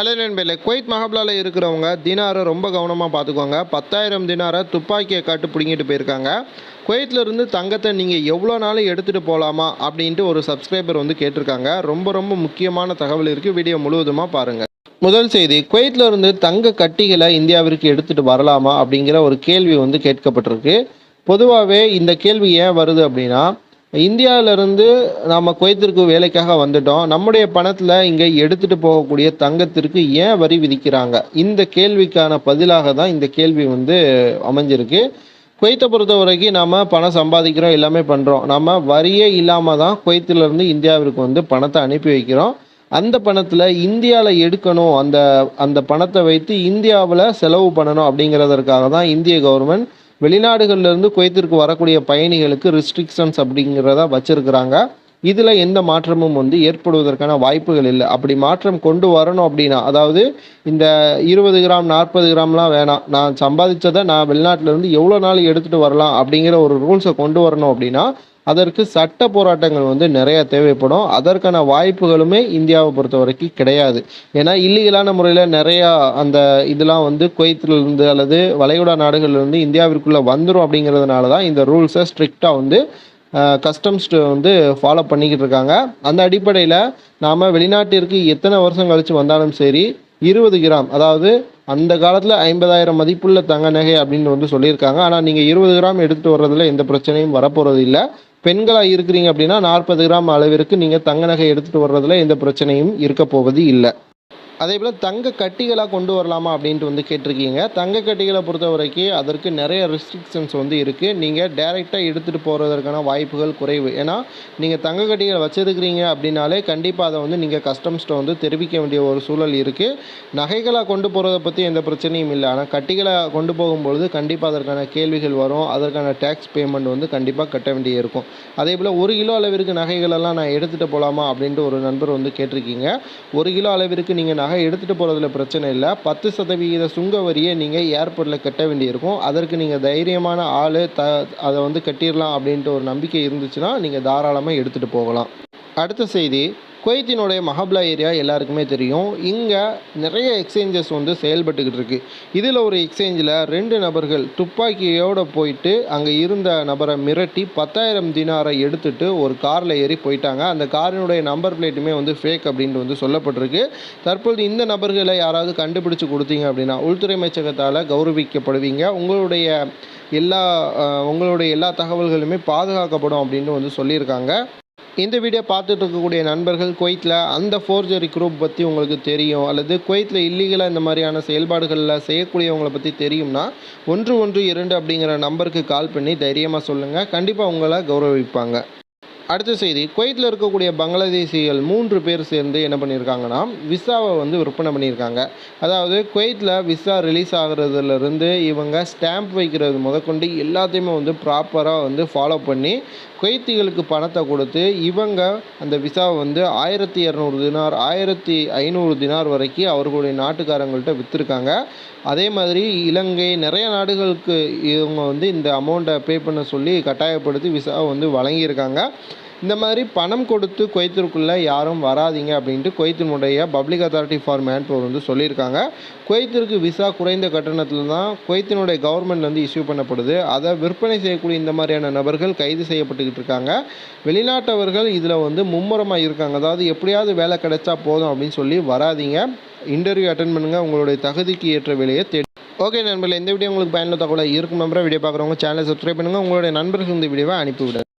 Hello நண்பர்களே Kuwait மஹாப்லாவில் இருக்கிறவங்க தினாரை ரொம்ப கவனமாக பார்த்துக்கோங்க. பத்தாயிரம் தினாரை துப்பாக்கியை காட்டு பிடுங்கிட்டு போயிருக்காங்க. குவைத்தில் இருந்து தங்கத்தை நீங்கள் எவ்வளோ நாளும் எடுத்துகிட்டு போகலாமா அப்படின்ட்டு ஒரு சப்ஸ்கிரைபர் வந்து கேட்டிருக்காங்க. ரொம்ப ரொம்ப முக்கியமான தகவல் இருக்குது வீடியோ முழுவதுமாக பாருங்கள் முதல் செய்தி குவைத்தில் இருந்து தங்க கட்டிகளை இந்தியாவிற்கு எடுத்துகிட்டு வரலாமா அப்படிங்கிற ஒரு கேள்வி வந்து கேட்கப்பட்டிருக்கு. பொதுவாகவே இந்த கேள்வி ஏன் வருது அப்படின்னா இந்தியாவிலிருந்து நாம் குவைத்திற்கு வேலைக்காக வந்துட்டோம். நம்முடைய பணத்தில் இங்கே எடுத்துகிட்டு போகக்கூடிய தங்கத்திற்கு ஏன் வரி விதிக்கிறாங்க? இந்த கேள்விக்கான பதிலாக தான் இந்த கேள்வி வந்து அமைஞ்சிருக்கு. குவைத்தை பொறுத்த வரைக்கும் நாம் பணம் சம்பாதிக்கிறோம் எல்லாமே பண்ணுறோம் நம்ம வரியே இல்லாமல் தான் குவைத்திலேருந்து இந்தியாவிற்கு வந்து பணத்தை அனுப்பி வைக்கிறோம். அந்த பணத்தில் இந்தியாவில் எடுக்கணும் அந்த அந்த பணத்தை வைத்து இந்தியாவில் செலவு பண்ணணும் அப்படிங்கிறதற்காக தான் இந்திய கவர்மெண்ட் வெளிநாடுகள்லேருந்து குவைத்திற்கு வரக்கூடிய பயணிகளுக்கு ரிஸ்ட்ரிக்ஷன்ஸ் அப்படிங்கிறத வச்சுருக்கிறாங்க. இதில் எந்த மாற்றமும் வந்து ஏற்படுவதற்கான வாய்ப்புகள் இல்லை. அப்படி மாற்றம் கொண்டு வரணும் அப்படின்னா அதாவது இந்த இருபது கிராம் நாற்பது கிராம்லாம் வேணாம். நான் சம்பாதிச்சதை நான் வெளிநாட்டிலேருந்து எவ்வளோ நாள் எடுத்துகிட்டு வரலாம் அப்படிங்கிற ஒரு ரூல்ஸை கொண்டு வரணும் அப்படின்னா அதற்கு சட்ட போராட்டங்கள் வந்து நிறைய தேவைப்படும். அதற்கான வாய்ப்புகளுமே இந்தியாவை பொறுத்த வரைக்கும் கிடையாது. ஏன்னா இல்லீகலான முறையில் நிறையா அந்த இதெல்லாம் வந்து குவைத்திலிருந்து அல்லது வளைகுடா நாடுகள்லேருந்து இந்தியாவிற்குள்ளே வந்துடும் அப்படிங்கிறதுனால தான் இந்த ரூல்ஸை ஸ்ட்ரிக்டாக வந்து கஸ்டம்ஸ் வந்து ஃபாலோ பண்ணிக்கிட்டு இருக்காங்க. அந்த அடிப்படையில் நாம் வெளிநாட்டிற்கு எத்தனை வருஷம் கழித்து வந்தாலும் சரி இருபது கிராம் அதாவது அந்த காலத்தில் ஐம்பதாயிரம் மதிப்புள்ள தங்க நகை அப்படின்னு வந்து சொல்லியிருக்காங்க. ஆனால் நீங்கள் இருபது கிராம் எடுத்துகிட்டு வர்றதுல எந்த பிரச்சனையும் வரப்போகிறது இல்லை பெண்களாக இருக்கிறீங்க அப்படின்னா நாற்பது கிராம் அளவிற்கு நீங்கள் தங்க நகை எடுத்துகிட்டு வர்றதுல எந்த பிரச்சனையும் இருக்க போவது இல்லை. அதே போல் தங்க கட்டிகளாக கொண்டு வரலாமா அப்படின்ட்டு வந்து கேட்டிருக்கீங்க. தங்க கட்டிகளை பொறுத்த வரைக்கும் அதற்கு நிறைய ரெஸ்ட்ரிக்ஷன்ஸ் வந்து இருக்குது நீங்கள் டைரெக்டாக எடுத்துகிட்டு போகிறதற்கான வாய்ப்புகள் குறைவு. ஏன்னா நீங்கள் தங்க கட்டிகளை வச்சுருக்கிறீங்க அப்படின்னாலே கண்டிப்பாக அதை வந்து நீங்கள் கஸ்டம்ஸ்ட்டை வந்து தெரிவிக்க வேண்டிய ஒரு சூழல் இருக்குது நகைகளாக கொண்டு போகிறத பற்றி எந்த பிரச்சனையும் இல்லை. ஆனால் கட்டிகளை கொண்டு போகும்பொழுது கண்டிப்பாக அதற்கான கேள்விகள் வரும். அதற்கான டேக்ஸ் பேமெண்ட் வந்து கண்டிப்பாக கட்ட வேண்டிய இருக்கும். அதே போல் ஒரு கிலோ அளவிற்கு நகைகளெல்லாம் நான் எடுத்துகிட்டு போகலாமா அப்படின்ட்டு ஒரு நண்பர் வந்து கேட்டிருக்கீங்க. ஒரு கிலோ அளவிற்கு நீங்கள் நகை எடுத்துகிட்டு போகிறதுல பிரச்சனை இல்லை. பத்து சதவிகித சுங்க வரியை நீங்கள் ஏர்போர்ட்டில் கட்ட வேண்டியிருக்கும். அதற்கு நீங்கள் தைரியமான ஆள் த அதை வந்து கட்டிடலாம் அப்படின்ட்டு ஒரு நம்பிக்கை இருந்துச்சுன்னா நீங்கள் தாராளமாக எடுத்துகிட்டு போகலாம். அடுத்த செய்தி. குவைத்தினுடைய மஹப்லா ஏரியா எல்லாருக்குமே தெரியும். இங்கே நிறைய எக்ஸ்சேஞ்சஸ் வந்து செயல்பட்டுக்கிட்டு இருக்குது இதில் ஒரு எக்ஸ்சேஞ்சில் ரெண்டு நபர்கள் துப்பாக்கியோடு போயிட்டு அங்கே இருந்த நபரை மிரட்டி பத்தாயிரம் தினாரை எடுத்துட்டு ஒரு காரில் ஏறி போயிட்டாங்க. அந்த காரினுடைய நம்பர் பிளேட்டுமே வந்து ஃபேக் அப்படின்ட்டு வந்து சொல்லப்பட்டிருக்கு. தற்பொழுது இந்த நபர்களை யாராவது கண்டுபிடிச்சு கொடுத்தீங்க அப்படின்னா உள்துறை அமைச்சகத்தால் கௌரவிக்கப்படுவீங்க. உங்களுடைய எல்லா உங்களுடைய எல்லா தகவல்களுமே பாதுகாக்கப்படும் அப்படின்னு வந்து சொல்லியிருக்காங்க. இந்த வீடியோ பார்த்துட்டு இருக்கக்கூடிய நண்பர்கள் குவைத்தில் அந்த ஃபோர்ஜரி குரூப் பற்றி உங்களுக்கு தெரியும். அல்லது குவைத்தில் இல்லீகலாக இந்த மாதிரியான செயல்பாடுகளில் செய்யக்கூடியவங்களை பற்றி தெரியும்னா ஒன்று ஒன்று இரண்டு அப்படிங்கிற நம்பருக்கு கால் பண்ணி தைரியமாக சொல்லுங்கள் கண்டிப்பாக உங்களை கௌரவிப்பாங்க. அடுத்த செய்தி குவைத்தில் இருக்கக்கூடிய பங்களாதேசிகள் மூன்று பேர் சேர்ந்து என்ன பண்ணியிருக்காங்கன்னா விசாவை வந்து விற்பனை பண்ணியிருக்காங்க. அதாவது குவைத்தில் விசா ரிலீஸ் ஆகிறதுலேருந்து இவங்க ஸ்டாம்ப் வைக்கிறது முதற்கொண்டு எல்லாத்தையுமே வந்து ப்ராப்பராக வந்து ஃபாலோ பண்ணி குவைத்திகளுக்கு பணத்தை கொடுத்து இவங்க அந்த விசாவை வந்து ஆயிரத்தி இரநூறு தினார் ஆயிரத்தி ஐநூறு தினார் வரைக்கும் அவர்களுடைய நாட்டுக்காரங்கள்ட்ட விற்றுருக்காங்க அதே மாதிரி இலங்கை நிறைய நாடுகளுக்கு இவங்க வந்து இந்த அமௌண்ட்டை பே பண்ண சொல்லி கட்டாயப்படுத்தி விசாவை வந்து வழங்கியிருக்காங்க. இந்த மாதிரி பணம் கொடுத்து குவைத்திற்குள்ளே யாரும் வராதீங்க அப்படின்ட்டு குவைத்தினுடைய public authority for manpower வந்து சொல்லியிருக்காங்க. குவைத்திற்கு விசா குறைந்த கட்டணத்தில் தான் குவைத்தினுடைய கவர்மெண்ட் வந்து இஷ்யூ பண்ணப்படுது. அதை விற்பனை செய்யக்கூடிய இந்த மாதிரியான நபர்கள் கைது செய்யப்பட்டுக்கிட்டு இருக்காங்க. வெளிநாட்டவர்கள் இதில் வந்து மும்முரமாக இருக்காங்க. அதாவது எப்படியாவது வேலை கிடைச்சா போதும் அப்படின்னு சொல்லி வராதீங்க. இன்டர்வியூ அட்டன் பண்ணுங்கள் உங்களுடைய தகுதிக்கு ஏற்ற வேலையை தேடி. ஓகே நண்பர்களே இந்த வீடியோ உங்களுக்கு பயனுள்ள தகவலாக இருக்கும் நம்புற வீடியோ பார்க்குறவங்க சேனலை சப்ஸ்கிரைப் பண்ணுங்கள் உங்களுடைய நண்பர்கள் இந்த வீடியோவை அனுப்பிவிடுங்க.